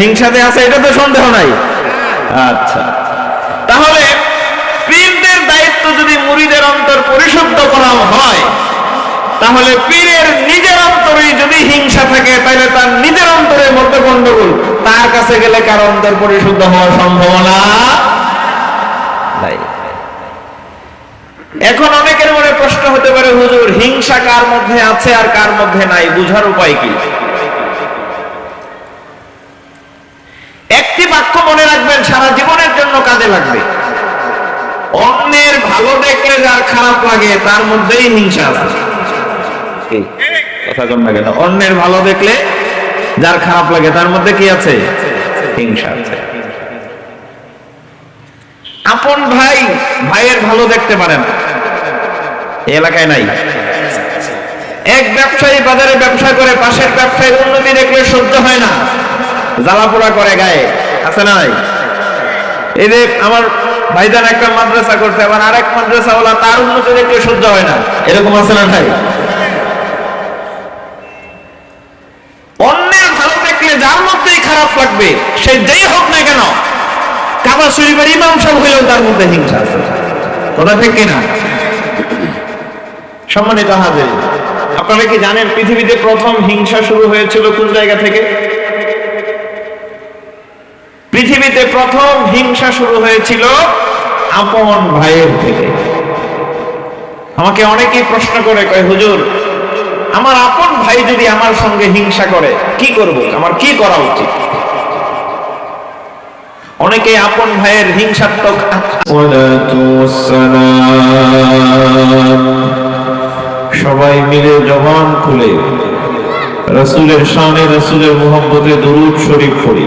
হিংসাতে আছে, এটা তো সন্দেহ নাই। আচ্ছা। তাহলে পীরদের দায়িত্ব যদি মুরিদের অন্তর পরিশুদ্ধ করা হয়, তাহলে পীরের নিজের অন্তরে যদি হিংসা থাকে, তাহলে তার নিজের অন্তরের মধ্যে গন্ডগোল, তার কাছে গেলে কার অন্তর পরিশুদ্ধ হওয়ার সম্ভাবনা নাই? এখন অনেকের মনে প্রশ্ন হতে পারে, হুজুর, হিংসা কার মধ্যে আছে আর কার মধ্যে নাই? বুঝার উপায় কি? একটি বাক্য মনে রাখবেন, সারা জীবনের জন্য কাজে লাগবে। অন্যের ভালো দেখলে যার খারাপ লাগে, তার মধ্যেই হিংসা কথা না কেন? অন্যের ভালো দেখলে যার খারাপ লাগে, তার মধ্যে কি আছে? হিংসা আছে। আপন ভাই ভাইয়ের ভালো দেখতে পারে না। এলাকায় নাই। এক ব্যবসায়ী বাজারে ব্যবসা করে, পাশের ব্যবসায়ীর উন্নতি দেখলে সহ্য হয় না। জ্বালাপোড়া করে গায়ে, আছে না নাই? এই যে আমার ভাইজান একটা মাদ্রাসা করছে, আবার আরেক মাদ্রাসা ওলা তার উন্নতি দেখলে সহ্য হয় না। এরকম আছে না ভাই অন্যের ভালো যার মধ্যেই খারাপ লাগবে, সে যেই হোক না কেন, কাবা শরীফের ইমাম সাহেব হইলেও তার মধ্যে হিংসা আছে। কথা ঠিক কিনা? সম্মানিত হাজির, আপনারা কি জানেন পৃথিবীতে প্রথম হিংসা শুরু হয়েছিল কোন জায়গা থেকে? পৃথিবীতে প্রথম হিংসা শুরু হয়েছিল আপন ভাইয়ের থেকে আমাকে অনেকেই প্রশ্ন করে, কয়, হুজুর, আমার আপন ভাই যদি আমার সঙ্গে হিংসা করে, কি করব? আমার কি করা উচিত? অনেকে আপন ভাইয়ের হিংসাত্মক সবাই মিলে জবান খুলে, রসুলের শানে রসুলের মোহাম্মতে দরুদ শরীফ পড়ি।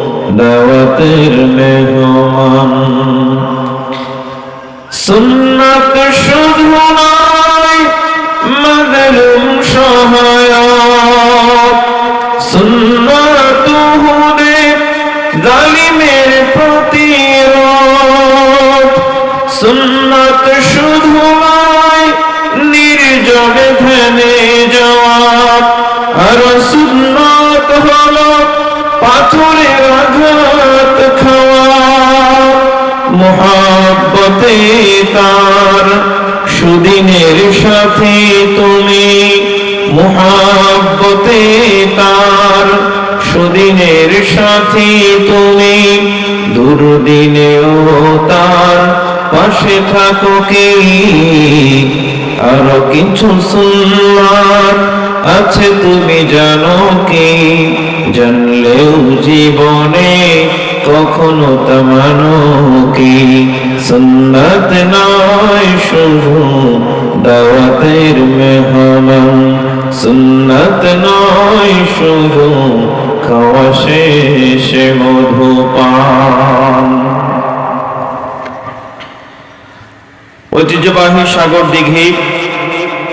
দাওয়াতের মেহমান। সুন্নাত শুধু নয় মজলুম মহাব্বতে তার সুদিনের সাথে তুমি মহাব্বতে তার সুদিনের সাথে তুমি দুর্দিনেও তার পাশে থাকো কি? আরও কিছু সুন্নাত আছে তুমি জানো কি? জানলেও জীবনে কখনো তা মানো কি? সুন্নাত নয় শুধু দাওয়াতের মেহমান। সুন্নাত নয় শুধু খাওয়া শেষে মধু পান ঐতিহ্যবাহী সাগর দিঘি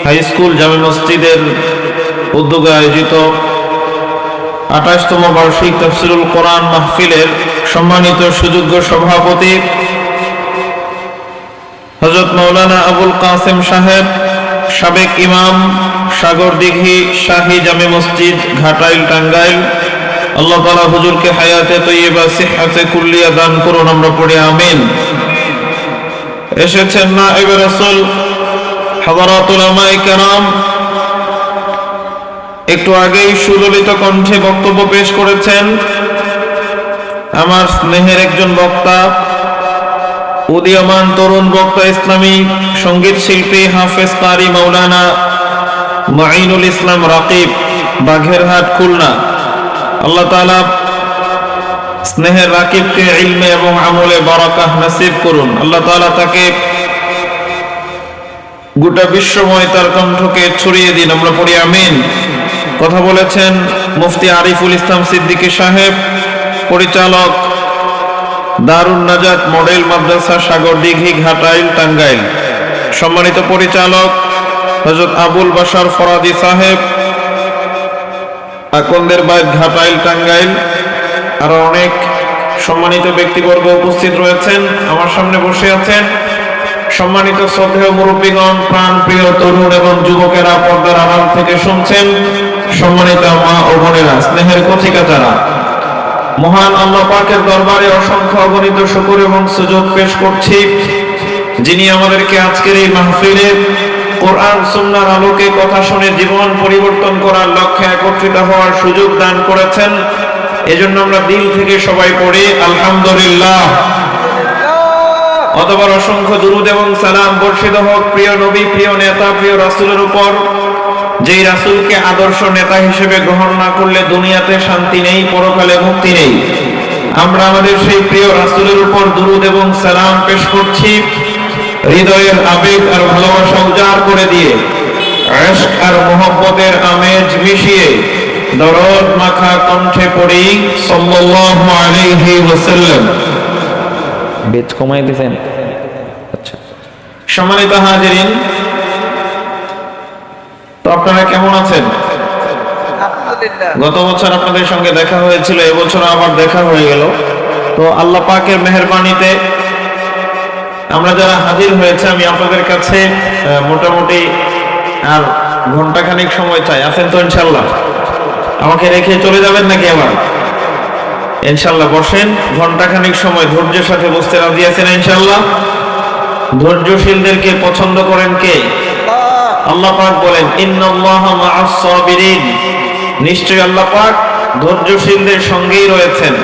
হাই স্কুল জামে মসজিদের উদ্যোগে আয়োজিত আঠাশতম বার্ষিক তফসিরুল কোরআন মাহফিলের সম্মানিত সুযোগ্য সভাপতি হজরত মৌলানা আবুল কাসেম সাহেব, সাবেক ইমাম, সাগর দিঘি, শাহী জামে মসজিদ, ঘাটাইল, টাঙ্গাইল। আল্লাহ তালা হুজুরকে হায়াতে তৈবা সিহাতে কুল্লিয়া দান করুন, আমরা পড়ি আমিন। এসেছেন না এবার রসুল হজরতুল আমাই কেরাম। একটু আগেই সুললিত কণ্ঠে বক্তব্য পেশ করেছেন আমার স্নেহের একজন বক্তা, উদীয়মান তরুণ বক্তা ইসলামী সংগীত শিল্পী হাফেজ কারি মাওলানা মাইনুল ইসলাম রাকিব, বাঘেরহাট, খুলনা। আল্লাহ তাআলা স্নেহের রাকিবকে ইলমে এবং আমলে বারাকাহ নসিব করুন। আল্লাহ তাআলা তাকে গোটা বিশ্বময় তার কণ্ঠকে ছড়িয়ে দিন। আমরা পড়ি আমিন। কথা বলেছেন মুফতি আরিফুল ইসলাম সিদ্দিকী সাহেব। পরিচালক দারুণ নাজাত মডেল মাদ্রাসা সাগর দিঘি ঘাটাইল টাঙ্গাইল। সম্মানিত পরিচালক হজরত আবুল বাসার ফরাদি সাহেব, আকন্দের বাইর ঘাটাইল টাঙ্গাইল। আরও অনেক সম্মানিত ব্যক্তিবর্গ উপস্থিত রয়েছেন, আমার সামনে বসে আছেন সম্মানিত শ্রদ্ধেয় মুরব্বীগণ প্রাণ প্রিয় তরুণ এবং যুবকেরা পর্দার আড়াল থেকে শুনছেন সম্মানিত মা ও বোনেরা, স্নেহের কথিকা যারা। মহান আল্লাহ পাকের দরবারে অসংখ্য অগণিত শুকর এবং সুযোগ পেশ করছি। যিনি আমাদেরকে আজকের এই মাহফিলে কোরআন সুন্নাহর আলোকে কথা শুনে জীবন পরিবর্তন করার লক্ষ্যে একত্রিত হওয়ার সুযোগ দান করেছেন। এজন্য আমরা দিল থেকে সবাই পড়ি, আলহামদুলিল্লাহ। অতবার অসংখ্য দুরুদ এবং সালাম বর্ষিত হোক, প্রিয় নবী, প্রিয় নেতা, প্রিয় রাসূলের উপর। যেই রাসূলকে আদর্শ নেতা হিসেবে গ্রহণ না করলে দুনিয়াতে শান্তি নেই পরকালে মুক্তি নেই। আমরা আমাদের সেই প্রিয় রাসূলের উপর দুরুদ এবং সালাম পেশ করছি। হৃদয়ের আবেগ আর ভালোবাসা উজাড় করে দিয়ে আশক আর মোহব্বতের আমেজ মিশিয়ে দরদ মাখা কণ্ঠে পড়ি সাল্লাল্লাহু আলাইহি ওয়াসাল্লাম। বেচ কমাই দিয়েছেন আচ্ছা। সম্মানিত হাজিরিন তো আপনারা কেমন আছেন? গত বছর আপনাদের সঙ্গে দেখা হয়েছিল এবছর আবার দেখা হয়ে গেল। তো আল্লাহ পাকের মেহরবানিতে আমরা যারা হাজির হয়েছে আমি আপনাদের কাছে মোটামুটি আর ঘন্টাখানিক সময় চাই। আছেন তো ইনশাল্লাহ আমাকে রেখে চলে যাবেন নাকি আবার? ইনশাল্লাহ বসেন। ঘন্টাখানিক সময় ধৈর্যের সাথে বসতে রাজি আছেন ইনশাল্লাহ ধৈর্যশীলদেরকে পছন্দ করেন কে? আল্লাহ পাক বলেন নিশ্চয়ই আল্লাহ পাক ধৈর্যশীলদের সঙ্গেই রয়েছেন।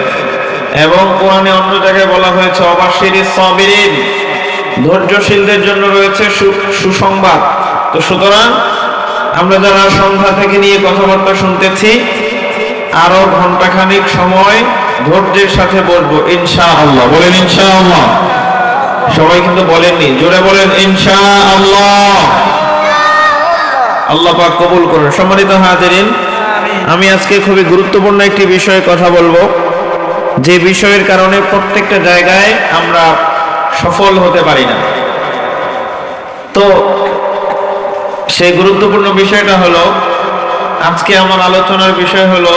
এবং কোরআনে অন্য জায়গায় বলা হয়েছে অবাশির সাবিরিন। ধৈর্যশীলদের জন্য রয়েছে সুসংবাদ। তো সুতরাং, আমরা যারা সন্ধ্যা থেকে নিয়ে কথাবার্তা শুনতেছি, আরও ঘন্টাখানিক সময় ধৈর্যের সাথে বলব ইনশা আল্লাহ বলেন ইনশা আল্লাহ সবাই কিন্তু বলেননি, জোরে বলেন ইনশা আল্লাহ আল্লাহ পাক কবুল করুন। সম্মানিত হাজিরিন আমি আজকে খুবই গুরুত্বপূর্ণ একটি বিষয়ে কথা বলব। যে বিষয়ের কারণে প্রত্যেকটা জায়গায় আমরা সফল হতে পারি না। তো সেই গুরুত্বপূর্ণ বিষয়টা হলো আজকে আমার আলোচনার বিষয় হলো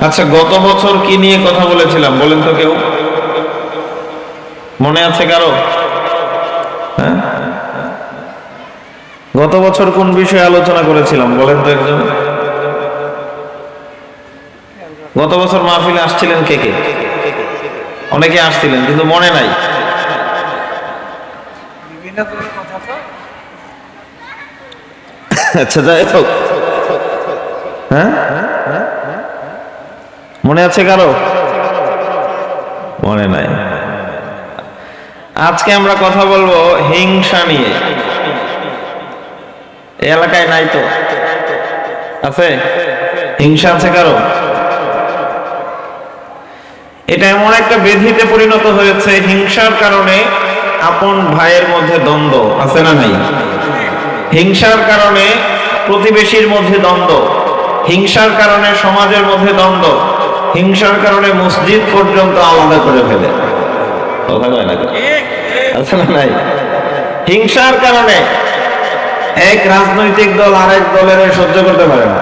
আচ্ছা গত বছর কি নিয়ে কথা বলেছিলাম বলেন তো কেউ? মনে আছে কারও? হ্যাঁ? গত বছর কোন বিষয়ে আলোচনা করেছিলাম? বলেন তো একজন। গত বছর মাহফিলে আসছিলেন কে কে? অনেকে আসছিলেন কিন্তু মনে নাই। আচ্ছা যাই হোক। হ্যাঁ? মনে আছে কারও? মনে নাই। আজকে আমরা কথা বলব হিংসা নিয়ে। এলাকায় নাই তো? আছে? হিংসা আছে কারও? এটা এমন একটা বেধিতে পরিণত হয়েছে, হিংসার কারণে আপন ভাইয়ের মধ্যে দ্বন্দ্ব, আছে না নাই? হিংসার কারণে প্রতিবেশীর মধ্যে দ্বন্দ্ব, হিংসার কারণে সমাজের মধ্যে দ্বন্দ্ব, হিংসার কারণে মসজিদ পর্যন্ত আলাদা করে ফেলে। কথা কয় না আছে না নাই? হিংসার কারণে এক রাজনৈতিক দল আরেক দলের সহ্য করতে পারে না।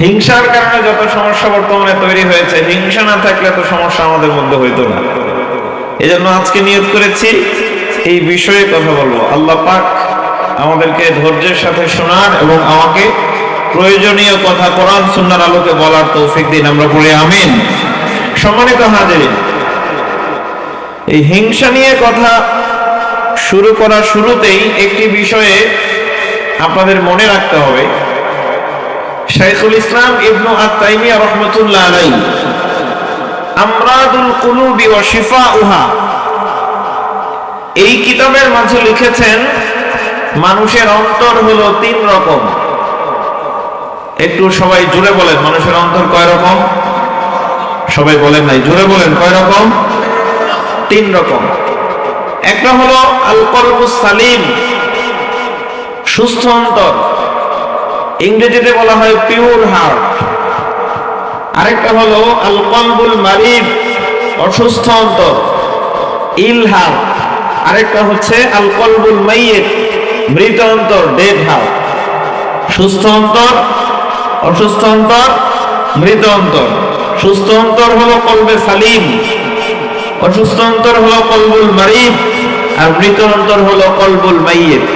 হিংসার কারণে যত সমস্যা বর্তমানে তৈরি হয়েছে, হিংসা না থাকলে তো সমস্যা আমাদের মধ্যে হইতো না। এজন্য আজকে নিয়োগ করেছি। এই বিষয়ে কথা বলব। আল্লাহ পাক আমাদেরকে ধৈর্যের সাথে শোনার এবং আমাকে প্রয়োজনীয় কথা কোরআন, সুন্নার আলোকে বলার তৌফিক দিন। আমরা বলি আমিন। সম্মানিত হাজিরিন, এই হিংসা নিয়ে কথা শুরু করার শুরুতেই একটি বিষয়ে আপনাদের মনে রাখতে হবে। শাইখুল ইসলাম ইবনু আত-তাইমিয়া রহমতুল্লাহ আলাই আমরাদুল কুলুবি ওয়া শিফাউহা। এই কিতাবের মাঝে লিখেছেন, মানুষের অন্তর হলো তিন রকম। একটু সবাই জুড়ে বলেন, মানুষের অন্তর কয় রকম? সবাই বলেন নাই, জুড়ে বলেন, কয় রকম? তিন রকম। একটা হলো আল সালিম, সুস্থ অন্তর। ইংরেজিতে বলা হয় পিওর হার্ট আরেকটা হলো আল কলবুল মারিদ, অসুস্থ অন্তর ইল হার্ট আরেকটা হচ্ছে আল কলবুল মাইয়েত, মৃত অন্তর ডেড হার্ট সুস্থ অন্তর, অসুস্থ অন্তর, মৃত অন্তর। সুস্থ অন্তর হলো কলবে সালিম, অসুস্থ অন্তর হলো কলবুল মারিদ। আর মৃত অন্তর হলো কলবুল মাইয়েত।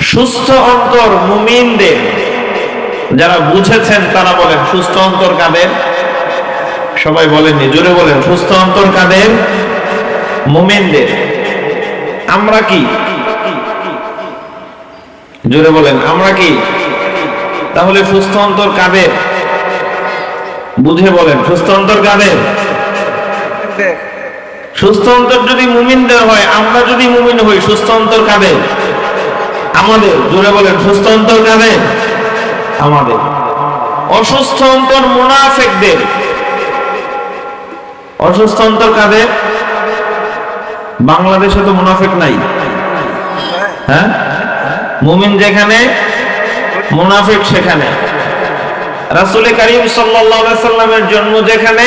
সুস্থ অন্তর মুমিনদের। যারা বুঝেছেন, তারা বলেন, সুস্থ অন্তর কাদের? সবাই বলেননি জোরে বলেন, সুস্থ অন্তর কাদের? মুমিনদের। আমরা কি? জোরে বলেন, আমরা কি? তাহলে সুস্থ অন্তর কাদের? বুঝে বলেন, সুস্থ অন্তর কাদের? সুস্থ অন্তর যদি মুমিনদের হয়, আমরা যদি মুমিন হই, সুস্থ অন্তর কাদের? আমাদের। জোরে বলেন, সুস্থ অন্তর কাদের? আমাদের। অসুস্থ অন্তর মুনাফেকদের। অসুস্থ অন্তর কাদের? বাংলাদেশে তো মুনাফেক নাই। হ্যাঁ? মুমিন যেখানে, মুনাফিক সেখানে। রাসূল করিম সাল্লামের জন্ম যেখানে,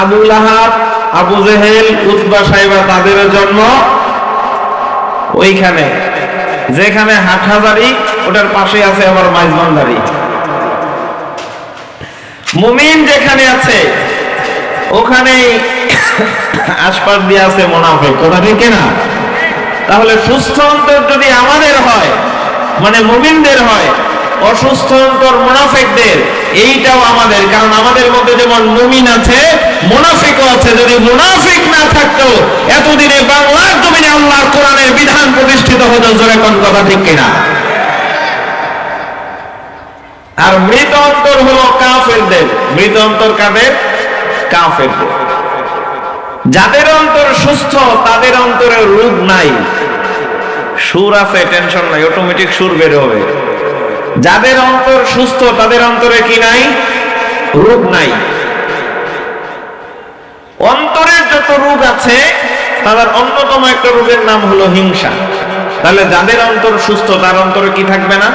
Abu Lahab Abu Jahl, Utba Shaiba তাদের জন্ম ওইখানে, যেখানে হাটহাজারি ওটার পাশে আছে আবার মাইজবান্দারি মুমিন যেখানে আছে ওখানে আশপাশ দিয়ে আছে মোনাফেক। কথা ঠিক না? তাহলে সুস্থ অন্তর যদি আমাদের হয় মানে মুমিনদের হয় অসুস্থ অন্তর মুনাফিকদের, এইটাও আমাদের। কারণ আমাদের মধ্যে যেমন মুমিন আছে আছে। যদি মুনাফিক না থাকতো, এতদিনে বাংলার জমিনে আল্লাহর কোরআনের বিধান প্রতিষ্ঠিত হতো কথা ঠিক কিনা? আর মৃত অন্তর হলো কাফেরদের। মৃত অন্তর কাদের? কাফেরদের। যাদের অন্তর সুস্থ, তাদের অন্তরে রোগ নাই। সুর আছে টেনশন নাই অটোমেটিক সুর বের হবে। যাদের অন্তর সুস্থ, তাদের অন্তরে কি নাই? রোগ নাই। অন্তরের যত রোগ আছে, তাদের অন্যতম একটা রোগের নাম হলো হিংসা। তাহলে যাদের অন্তর সুস্থ, তার অন্তরে কি থাকবে না?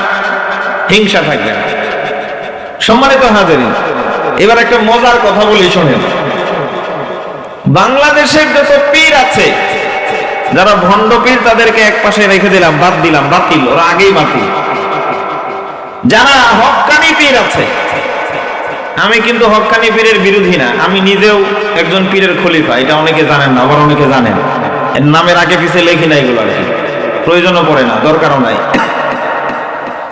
হিংসা থাকবে না। সম্মানিত হাজারিন, এবার একটা মজার কথা বলি, শোনেন। বাংলাদেশের যত পীর আছে, যারা ভণ্ড পীর তাদেরকে এক পাশে রেখে দিলাম, বাদ দিলাম, বাতিল, ওরা আগেই বাতিল। যারা হকানি পীর আছে, আমি কিন্তু হক্কানি পীরের বিরোধী না, আমি নিজেও একজন পীরের খলিফা, এটা অনেকে জানেন না, আবার অনেকে জানেন। এর নামের আগে পিছে লেখি না এগুলো আর প্রয়োজনও পড়ে না, দরকারও নাই।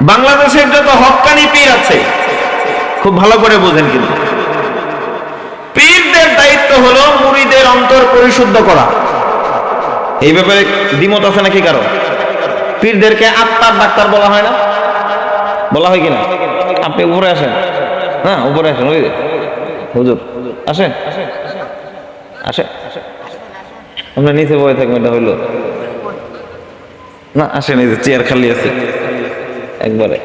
বাংলাদেশের যত হক্কানি পীর আছে, খুব ভালো করে বোঝেন কিন্তু। পীরদের দায়িত্ব হলো মুড়িদের অন্তর পরিশুদ্ধ করা। এই ব্যাপারে দ্বিমত আছে নাকি কারও? পীরদেরকে আত্মার ডাক্তার বলা হয় না? বলা হয় কিনা? আপনি উপরে আসেন। হ্যাঁ উপরে আসেন, ওই। হুজুর, আসেন। আসেন। আপনার নিচে বয়ে থাকবেন, এটা হইল। না, আসেন, এই যে চেয়ার খালি আছে। একবারে।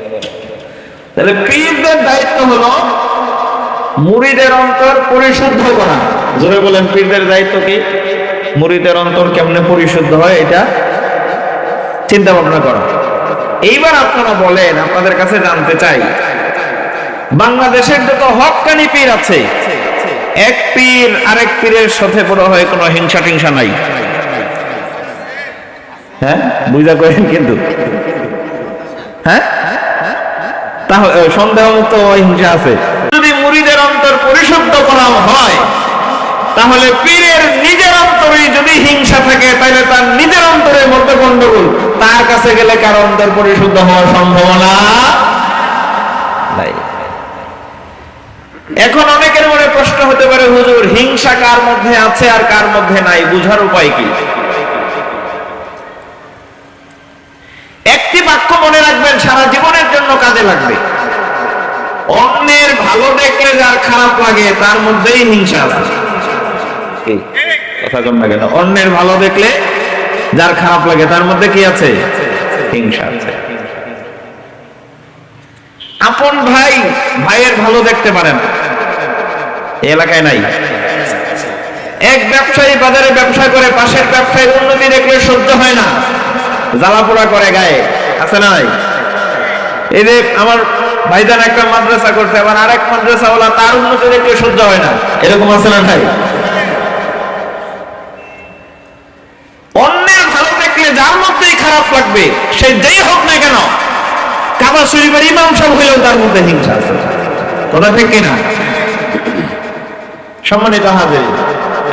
তাহলে পীরদের দায়িত্ব হলো মুড়িদের অন্তর পরিশুদ্ধ করা। জোরে বলেন, পীরদের দায়িত্ব কি? মুড়িদের অন্তর কেমনে পরিশুদ্ধ হয়, এটা চিন্তা ভাবনা করা। এইবার আপনারা বলেন, আপনাদের কাছে জানতে চাই, বাংলাদেশের যত হকানি পীর আছে, এক পীর আরেক পীরের সাথে বড় হয় কোনো হিংসা টিংসা নাই। হ্যাঁ? বুঝা করেন কিন্তু। হ্যাঁ? তাহলে সন্দেহ মুক্ত হিংসা আছে। যদি মুরিদের অন্তর পরিশুদ্ধ করা হয় তাহলে পীরের নিজের অন্তরে যদি হিংসা থাকে তাহলে তার নিজের অন্তরের মধ্যে গন্ডগোল। তার কাছে গেলে কার অন্তর পরিশুদ্ধ হওয়ার সম্ভাবনা? এখন অনেকের মনে প্রশ্ন হতে পারে, হুজুর, হিংসা কার মধ্যে আছে আর কার মধ্যে নাই? বুঝার উপায় কি? একটি বাক্য মনে রাখবেন, সারা জীবনের জন্য কাজে লাগবে। অন্যের ভালো দেখলে যার খারাপ লাগে, তার মধ্যেই হিংসা আছে। কি? কথা কম না কেন? অন্যের ভালো দেখলে যার খারাপ লাগে, তার মধ্যে কি আছে? হিংসা আছে। আপন ভাই ভাইয়ের ভালো দেখতে পারেন এলাকায় নাই। এক ব্যবসায়ী বাজারে ব্যবসা করে, পাশের ব্যবসায়ীর উন্নতি দেখলে সহ্য হয় না। জ্বালাপোড়া করে গায়ে। আছে না নাই? এই যে আমার ভাইজান একটা মাদ্রাসা করছে, আবার আরেক মাদ্রাসা ওলা তার উন্নতি দেখলে সহ্য হয় না। এরকম আছে না ভাই অন্যের ভালো দেখলে যার মধ্যেই খারাপ লাগবে, সে যেই হোক না কেন, কাবা শরীফের ইমাম সব হইলেও তার মধ্যে হিংসা আছে। কথা ঠিক কিনা? সম্মানিত হাজির,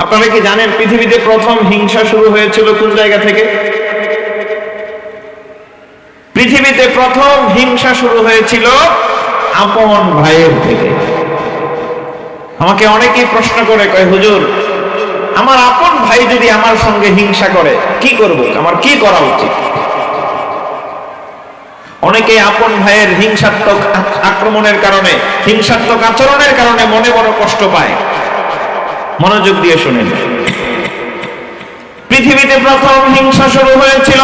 আপনারা কি জানেন পৃথিবীতে প্রথম হিংসা শুরু হয়েছিল কোন জায়গা থেকে? পৃথিবীতে প্রথম হিংসা শুরু হয়েছিল আপন ভাইয়ের থেকে। আমাকে অনেকেই প্রশ্ন করে, কয়, হুজুর আমার আপন ভাই যদি আমার সঙ্গে হিংসা করে, কি করব? আমার কি করা উচিত? অনেকে আপন ভাইয়ের হিংসাত্মক আক্রমণের কারণে, হিংসাত্মক আচরণের কারণে মনে বড় কষ্ট পায়। মনোযোগ দিয়ে শুনেন। পৃথিবীতে প্রথম হিংসা শুরু হয়েছিল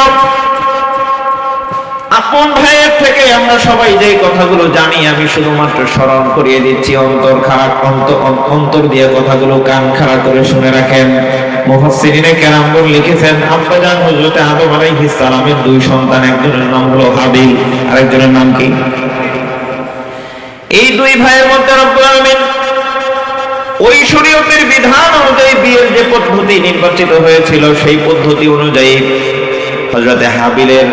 আপন ভাইয়ের থেকে আমরা সবাই যে কথাগুলো জানি, আমি শুধুমাত্র স্মরণ করিয়ে দিচ্ছি, অন্তর খারাপ অন্ত- অন্তর দিয়ে কথাগুলো কান খাড়া করে শুনে রাখেন। এই দুই ভাইয়ের মধ্যে বিধান অনুযায়ী বিয়ের যে পদ্ধতি নির্বাচিত হয়েছিল, সেই পদ্ধতি অনুযায়ী হযরতে হাবিলের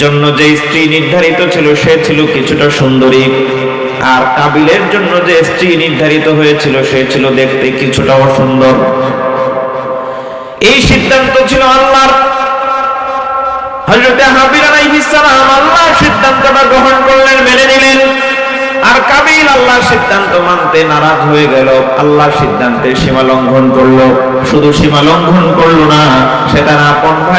জন্য যে স্ত্রী নির্ধারিত ছিল, সে ছিল কিছুটা সুন্দরী। আর কাবিলের জন্য যে স্ত্রী নির্ধারিত হয়েছিল, সে ছিল দেখতে কিছুটা অসুন্দর। এই সিদ্ধান্ত ছিল আল্লাহর। হযরতে হাবিল আলাইহিস সালাম আল্লাহর সিদ্ধান্তটা গ্রহণ করলেন, মেনে নিলেন। আর কাবিল আল্লাহর সিদ্ধান্ত মানতে নারাজ হয়ে গেল। আল্লাহর সিদ্ধান্তের সীমা লঙ্ঘন করল। শুধু সীমা লঙ্ঘন করল না সে তার আপন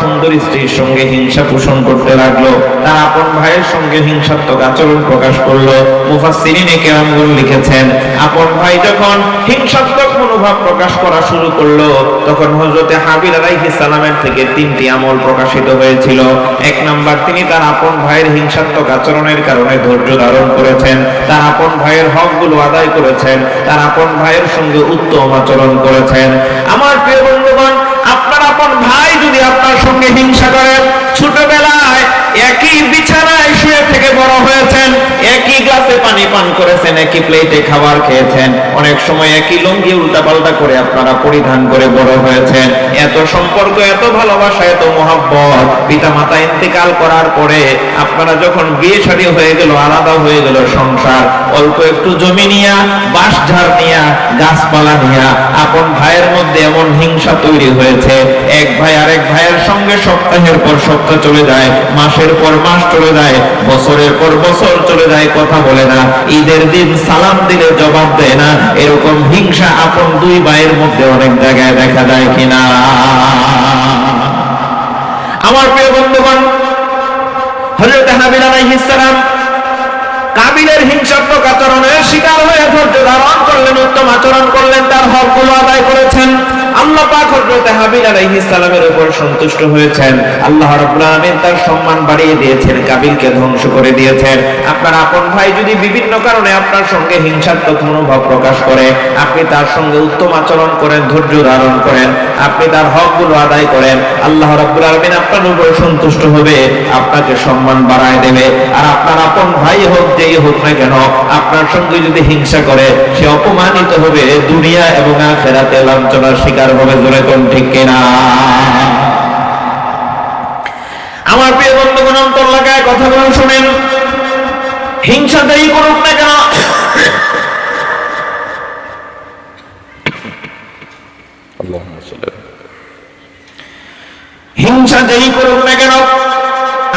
সুন্দরী স্ত্রীর সঙ্গে হিংসা পোষণ করতে লাগল। তার আপন ভাইয়ের সঙ্গে হিংসাত্মক আচরণ প্রকাশ করল। মুফাসসিরিনে কেরামগুন লিখেছেন, আপন ভাই যখন হিংসাত্মক মনোভাব প্রকাশ করা শুরু করল, তখন হযরতে হাবিল আলাইহিস সালামের থেকে তিনটি আমল প্রকাশিত হয়েছিল। এক নাম্বার, তিনি তার আপন ভাইয়ের হিংসাত্মক আচরণের কারণে ধৈর্য ধারণ করেছেন। তার আপন ভাইয়ের হকগুলো আদায় করেছেন। তার আপন ভাইয়ের সঙ্গে উত্তম আচরণ করেছেন। আমার প্রিয় বন্ধুগণ আপনার সঙ্গে হিংসা করেন ছোটবেলায় একই বিছানায় শুয়ে থেকে বড় হয়েছেন, একই গ্লাসে পানি পান করেছেন, একই প্লেটে খাবার খেয়েছেন। অনেক সময় একই লুঙ্গি উল্টাপাল্টা করে আপনারা পরিধান করে বড় হয়েছেন। এত সম্পর্ক, এত ভালোবাসা, এত মহাব্বত পিতা মাতা ইন্তেকাল করার পরে আপনারা যখন বিয়ে শাদী হয়ে গেল, আলাদা হয়ে গেল সংসার, অল্প একটু জমি নিয়া বাঁশ ঝাড় নিয়া, গাছপালা নিয়া, আপন ভাইয়ের মধ্যে এমন হিংসা তৈরি হয়েছে। এক ভাই আরেক ভাইয়ের সঙ্গে সপ্তাহের পর সপ্তাহ চলে যায় মাসের পর মাস চলে যায়, বছরের পর বছর চলে যায়, কথা বলে না। ঈদের দিন সালাম দিলে জবাব দেয় না। এরকম হিংসা আপন দুই ভাইয়ের মধ্যে অনেক জায়গায় দেখা যায় কিনা। আমার প্রিয় বন্ধুগণ, হযরত হাবিল আলাইহিস সালাম কাবিলের হিংসাত্মক আচরণের শিকার হয়ে ধৈর্য ধারণ করলেন, উত্তম আচরণ করলেন, তার হকগুলো আদায় করেছেন। আল্লাহ পাক হযরত হাবিল আলাইহিস সালামের উপর সন্তুষ্ট হয়েছেন। আল্লাহ রাব্বুল আলামিন তার সম্মান বাড়িয়ে দিয়েছেন, কাবিলকে ধ্বংস করে দিয়েছেন। আপনার আপন ভাই যদি বিভিন্ন কারণে আপনার সঙ্গে হিংসাত্মক মনোভাব প্রকাশ করে, আপনি তার সঙ্গে উত্তম আচরণ করেন, ধৈর্য ধারণ করেন, আপনি তার হকগুলো আদায় করেন, আল্লাহ রাব্বুল আলামিন আপনার উপর সন্তুষ্ট হবে, আপনাকে সম্মান বাড়ায় দেবে। আর আপনার আপন ভাই হোক, যেই হোক না কেন, আপনার সঙ্গে যদি হিংসা করে সে অপমানিত হবে দুনিয়া এবং আখেরাতে লাঞ্ছনার শিকার হবে জোরে কোন ঠিক কিনা? আমার প্রিয় বন্ধুগণ অন্তর লাগায় কথাগুলো শুনেন। হিংসা যেই করুক না কেন? হিংসা যেই করুক না কেন?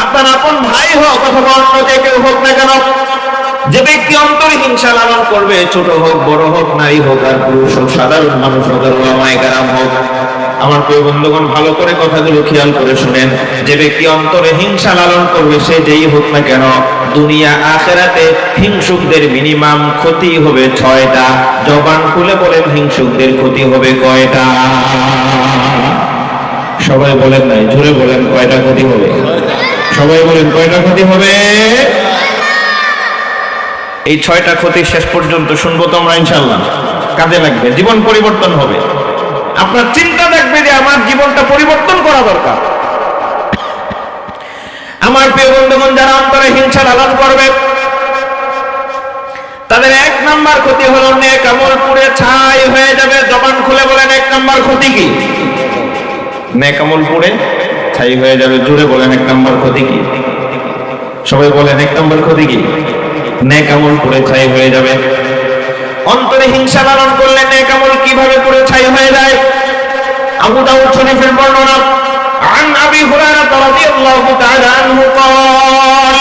আপনার আপন ভাই হোক অথবা অন্য যে কেউ হোক না কেন? যে ব্যক্তি অন্তরে হিংসা লালন করবে, ছোট হোক, বড় হোক, নারী হোক আর পুরুষ হোক, সাধারণ মানুষ হোক আর ওলামায়ে কেরাম হোক, আমার প্রিয় বন্ধুগণ, ভালো করে কথাগুলো খেয়াল করে শুনেন। যে ব্যক্তি অন্তরে হিংসা লালন করবে, সে যেই হোক না কেন, দুনিয়া আখেরাতে হিংসুকদের মিনিমাম ক্ষতি হবে ছয়টা। জবান খুলে বলেন, হিংসুকদের ক্ষতি হবে কয়টা? সবাই বলেন নাই, জোরে বলেন, কয়টা ক্ষতি হবে? সবাই বলেন, কয়টা ক্ষতি হবে? এই ছয়টা ক্ষতি শেষ পর্যন্ত শুনব তোমরা ইনশাল্লাহ কাজে লাগবে, জীবন পরিবর্তন হবে। আপনার চিন্তা থাকবে যে আমার জীবনটা পরিবর্তন করা দরকার। আমার প্রিয় বন্ধুগণ, যারা অন্তরে হিংসা লালন করবে, তাদের এক নাম্বার ক্ষতি হলো নেক আমল পুড়ে ছাই হয়ে যাবে। জবান খুলে বলেন, এক নাম্বার ক্ষতি কি? নেকামল পড়ে ছাই হয়ে যাবে জুড়ে বলেন, এক নম্বর ক্ষতি কি? সবাই বলেন, এক নম্বর ক্ষতি কি? নেকামল পড়ে ছাই হয়ে যাবে অন্তরে হিংসা লালন করলে নেকামল কিভাবে পড়ে ছাই হয়ে যায় আবু দাউদ শরীফের বর্ণনা عن ابي هريره رضي الله تعالى عنه قال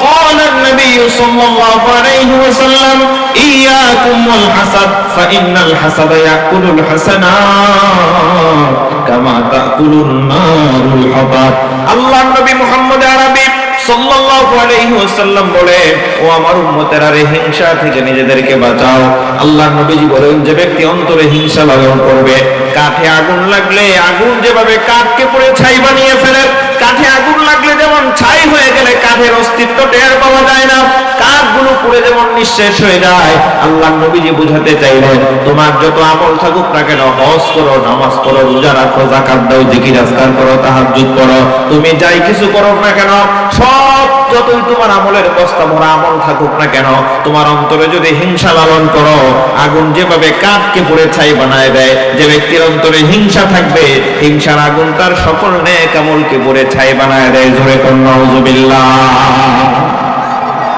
قال النبي صلى الله عليه وسلم اياكم والحسد فان الحسد ياكل الحسنات كما تاكل النار الحطب আল্লাহ নবী মুহাম্মদ আরবি হিংসা নবীজি হিংসা নিঃশেষ হয়ে যায়। আল্লাহ নবীজি বুঝাতে চাইলেন, তোমার যত আমল থাকুক না কেন, হজ করো, নামাজ করো রোজা রাখো জাকাত দাও, জিকির, আজকার করো, তাহাজ্জুদ করো। তুমি যাই কিছু করো না কেন, সব যতই তোমার আমলের বস্তা ভরা আমল থাকুক না কেন, তোমার অন্তরে যদি হিংসা লালন করো, আগুন যেভাবে কাঠকে পুড়ে ছাই বানায় দেয়, যে ব্যক্তির অন্তরে হিংসা থাকবে, হিংসার আগুন তার সকল নেক আমলকে পুড়ে ছাই বানায় দেয়। জোরে কন্যা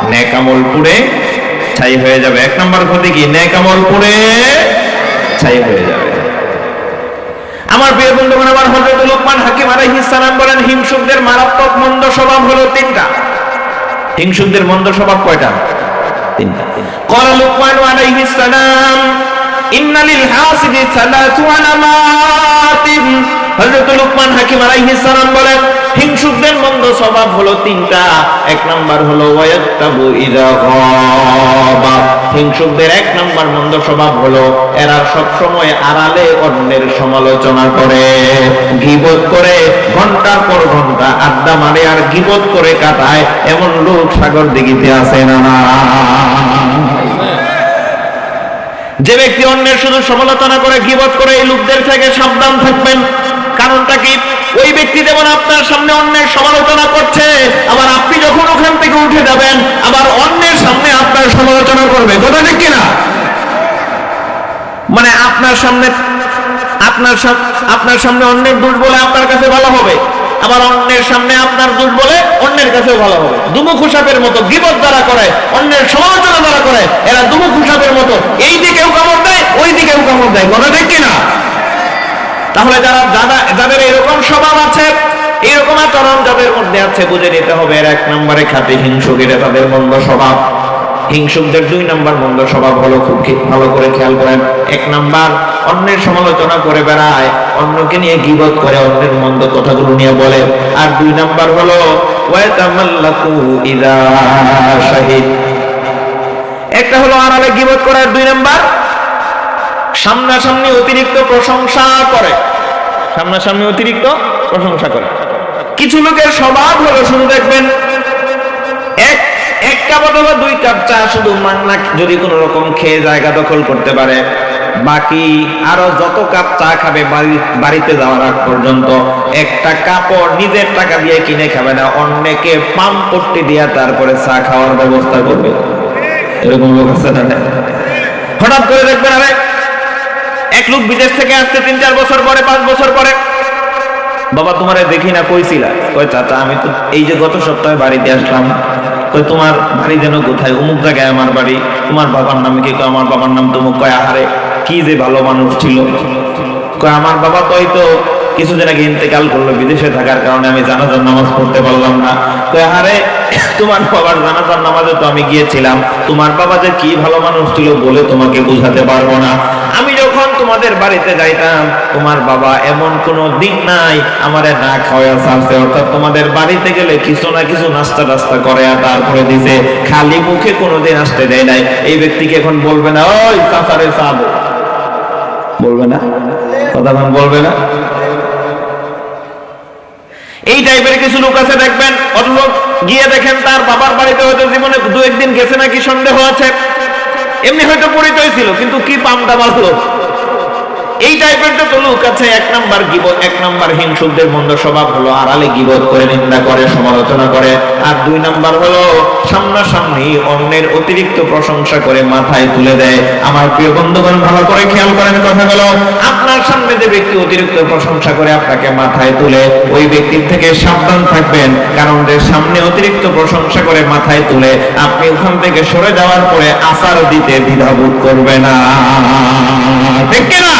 নেকামল পুড়ে ছাই হয়ে যাবে। এক নম্বর ক্ষতি কি? নেকামল পুড়ে ছাই হয়ে যাবে। আমার প্রিয় বন্ধুগণ আমার হযরত লোকমান হাকিম আলাইহিস সালাম বলেন হিংসুকদের মারাত্মক মন্দ স্বভাব হলো তিনটা হিংসুকদের মন্দ স্বভাব কয়টা তিনটা قال لقمان عليه السلام إن للحاسد ثلاث علامات হযরত লোকমান হাকিম আলাইহিস সালাম বলেন হিংসুকদের মন্দ স্বভাব হলো তিনটা। এক নাম্বার হলো ওয়ায়াত্তাবু ইযা গাবা। হিংসুকদের এক নাম্বার মন্দ স্বভাব হলো এরা সব সময় আড়ালে অন্যের সমালোচনা করে, গিবত করে, ঘণ্টার পর ঘণ্টা আড্ডা মারে আর গিবত করে কাটায়। এমন লোক সাগর দিঘিতে আছে না না? যে ব্যক্তি অন্যের শুধু সমালোচনা করে, গিবত করে, এই লোকদের থেকে সাবধান থাকবেন। কারণটা কি? ওই ব্যক্তি যেমন আপনার সামনে অন্যের সমালোচনা করছে, আবার আপনি যখন ওখান থেকে উঠে যাবেন, আবার অন্যের সামনে আপনার সমালোচনা করবে। কথা ঠিক কিনা? মানে আপনার সামনে, আপনার আপনার সামনে অন্যের দোষ বলে আপনার কাছে ভালো হবে, আবার অন্যের সামনে আপনার দোষ বলে অন্যের কাছেও ভালো হবে। দুমুখ হুসাবের মতো গিবত দ্বারা করে, অন্যের সমালোচনা দ্বারা করে, এরা দুমুখ হুসাবের মতো, এই দিকেও কামড় দেয়, ওই দিকেও কামড় দেয়। কথা ঠিক কিনা? তাহলে যারা যাদের এরকম স্বভাব আছে, এরকম আচরণ যাদের মধ্যে আছে, বুঝে নিতে হবে এর এক নম্বরে খাতে হিংসুক, এটা তাদের মন্দ স্বভাব। হিংসুকদের দুই নম্বর মন্দ স্বভাব হলো খুব ভালো করে খেয়াল করেন। এক নাম্বার, অন্যের সমালোচনা করে বেড়ায়, অন্যকে নিয়ে গিবত করে, অন্যের মন্দ কথাগুলো নিয়ে বলে। আর দুই নাম্বার হলো একটা হলো আড়ালে গিবত করার দুই নাম্বার সামনাসামনি অতিরিক্ত প্রশংসা করে। সামনাসামনি অতিরিক্ত প্রশংসা করে। কিছু লোকের স্বভাব হলো শুধু দেখবেন এক এক কাপ অথবা দুই কাপ চা শুধু মাংনা যদি কোনো রকম খেয়ে জায়গা দখল করতে পারে। বাকি আরও যত কাপ চা খাবে বাড়ি বাড়িতে যাওয়ার আগ পর্যন্ত একটা কাপড় নিজের টাকা দিয়ে কিনে খাবে না অন্যকে পাম্প পট্টি দিয়া তারপরে চা খাওয়ার ব্যবস্থা করবে। এরকম লোক আছে না হঠাৎ করে দেখবেন আরে এক লোক বিদেশ থেকে আসতে তিন, চার বছর পরে, পাঁচ বছর পরে। বাবা, তোমারে দেখি না, কইছিলা। কই চাচা, আমি তো এই যে গত সপ্তাহে বাড়িতে আসলাম। কই তোমার বাড়ি যেন কোথায়? অমুক জায়গায় আমার বাড়ি। তোমার বাবার নাম কি? কয়, আমার বাবার নাম তমুক কয়, আহারে, কি যে ভালো মানুষ ছিল। কয়, আমার বাবা তো হয়তো কিছুদিন আগে ইন্তেকাল করল, বিদেশে থাকার কারণে আমি জানাজার নামাজ পড়তে পারলাম না। কয়, আহারে, তোমার বাবার জানাজার নামাজে তো আমি গিয়েছিলাম। তোমার বাবা যে কি ভালো মানুষ ছিল বলে তোমাকে বোঝাতে পারব না। আমি যখন তোমাদের বাড়িতে যাইতাম, তোমার বাবা এমন কোনো দিন নাই আমারে না খাওয়া ছাড়ছে। অর্থাৎ তোমাদের বাড়িতে গেলে কিছু না কিছু নাস্তা টাস্তা করে আর তারপরে দিছে। খালি মুখে কোনোদিন আসতে দেয় নাই। এই ব্যক্তিকে এখন বলবে না, ওই চাচারে চাবো বলবে না? কথা বলবে না? এই টাইপের কিছু লোক আছে, দেখবেন, অথচ গিয়ে দেখেন তার বাবার বাড়িতে হয়তো জীবনে দু একদিন গেছে নাকি সন্দেহ আছে। এমনি হয়তো পরিচয় ছিল, কিন্তু কি পামটা মারলো এই টাইপের তো লোক আছে, এক নাম্বার গিব এক নাম্বার হিংসুকদের মন্দ স্বভাব হলো, আড়ালে গিবত করে নিন্দা করে সমালোচনা করে। আর দুই নাম্বার হলো, সামনাসামনি অন্যের অতিরিক্ত প্রশংসা করে মাথায় তুলে দেয়। আমার প্রিয় বন্ধুগণ, ভালো করে খেয়াল করেন কথাগুলো। আপনার সামনে যে ব্যক্তি অতিরিক্ত প্রশংসা করে আপনাকে মাথায় তুলে, ওই ব্যক্তির থেকে সাবধান থাকবেন। কারণ যে সামনে অতিরিক্ত প্রশংসা করে মাথায় তুলে, আপনি ওখান থেকে সরে যাওয়ার পরে আসার দিতে দ্বিধাবোধ করবে না। ঠিক কিনা?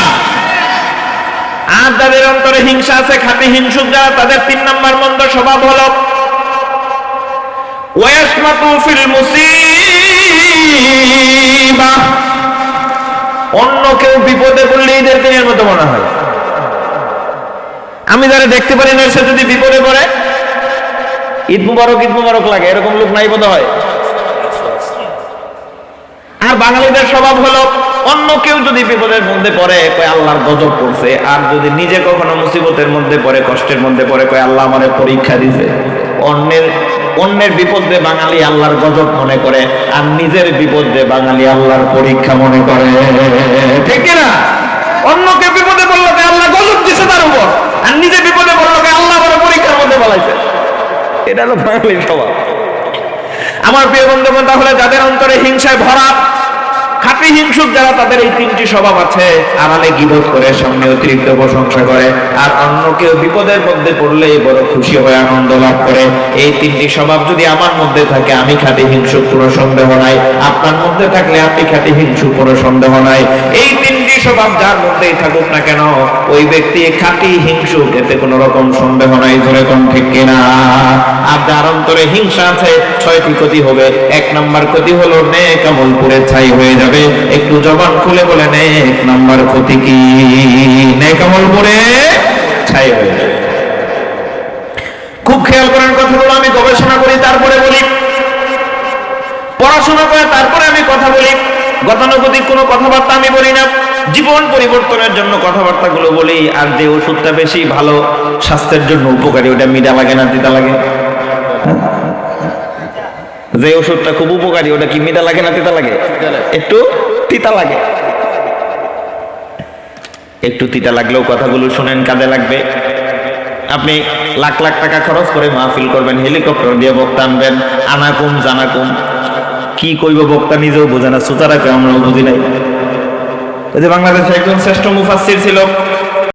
আর যাদের অন্তরে হিংসা আছে, খাঁটি হিংসুক যারা, তাদের তিন নম্বর মন্দ স্বভাব হলো অন্য কেউ বিপদে পড়লে এদের দিনের মতো মনে হয়। আমি যারা দেখতে পারি না সে যদি বিপদে পড়ে, ঈদ মুবারক ঈদ মুবারক লাগে, এরকম লোক নাই বোধ হয় আর বাঙালিদের স্বভাব হলো, অন্য কেউ যদি বিপদের মধ্যে পড়ে, কয় আল্লাহর গজব করছে, আর যদি নিজে কখনো মুসিবতের মধ্যে পড়ে, কষ্টের মধ্যে পড়ে, কয় আল্লাহ আমারে পরীক্ষা দিছে। অন্যের অন্যের বিপদে বাঙালি আল্লাহর গজব মনে করে, আর নিজের বিপদে বাঙালি আল্লাহর পরীক্ষা মনে করে। ঠিক না অন্যকে বিপদে কয় আল্লাহ গজব দিছে তার উপর, আর নিজে বিপদে কয় আল্লাহ আমার পরীক্ষার মধ্যে বলাইছে। এটা হলো বাঙালির স্বভাব। আমার প্রিয় বন্ধুগণ, তাহলে যাদের অন্তরে হিংসায় ভরা খাঁটি হিংসুক যারা, তাদের এই তিনটি স্বভাব আছে। আড়ালে গিবোধ করে সামনে অতিরিক্ত প্রশংসা করে। আর অন্য কেউ বিপদের মধ্যে পড়লেই বড় খুশি হয়ে আনন্দ লাভ করে। এই তিনটি স্বভাব যদি আমার মধ্যে থাকে, আমি খাঁটি হিংসুক, কোনো সন্দেহ নাই। আপনার মধ্যে থাকলে আপনি খাঁটি হিংসুক, কোনো সন্দেহ নাই। এই তিনটি স্বভাব যার মধ্যেই থাকুক না কেন, ওই ব্যক্তি খাঁটি হিংসুক, এতে কোনো রকম সন্দেহ নাই, ধরে কোন ঠিক কিনা। আর যার অন্তরে হিংসা আছে, ছয়টি ক্ষতি হবে। এক নাম্বার ক্ষতি হলো, নেক আমল পুরে ছাই হয়ে যাবে। একটু জবান খুলে বলে নেক নাম্বার ক্ষতি কি? নেক আমল পুরে ছাই হয়ে খুব খেয়াল করেন কথাগুলো, আমি গবেষণা করি, তারপরে বলি। পড়াশোনা করে তারপরে আমি কথা বলি। গতানুগতিক কোনো কথাবার্তা আমি বলি না। জীবন পরিবর্তনের জন্য কথাবার্তাগুলো বলি, আর যে ওষুধটা বেশি ভালো, স্বাস্থ্যের জন্য উপকারী, ওটা মিঠা লাগে না, তিতা লাগে? হ্যাঁ? যে ওষুধটা খুব উপকারী, ওটা কি মিঠা লাগে না তিতা লাগে? একটু তিতা লাগে। একটু তিতা লাগলেও কথাগুলো শুনেন, কাজে লাগবে। আপনি লাখ লাখ টাকা খরচ করে মাহফিল করবেন, হেলিকপ্টার দিয়ে বক্তা আনবেন, আনাকুম জানাকুম। কি কইব বক্তা নিজেও বোঝে না সুতারাকে আমরাও বুঝি নাই। ওই যে বাংলাদেশে একজন শ্রেষ্ঠ মুফাসসির ছিল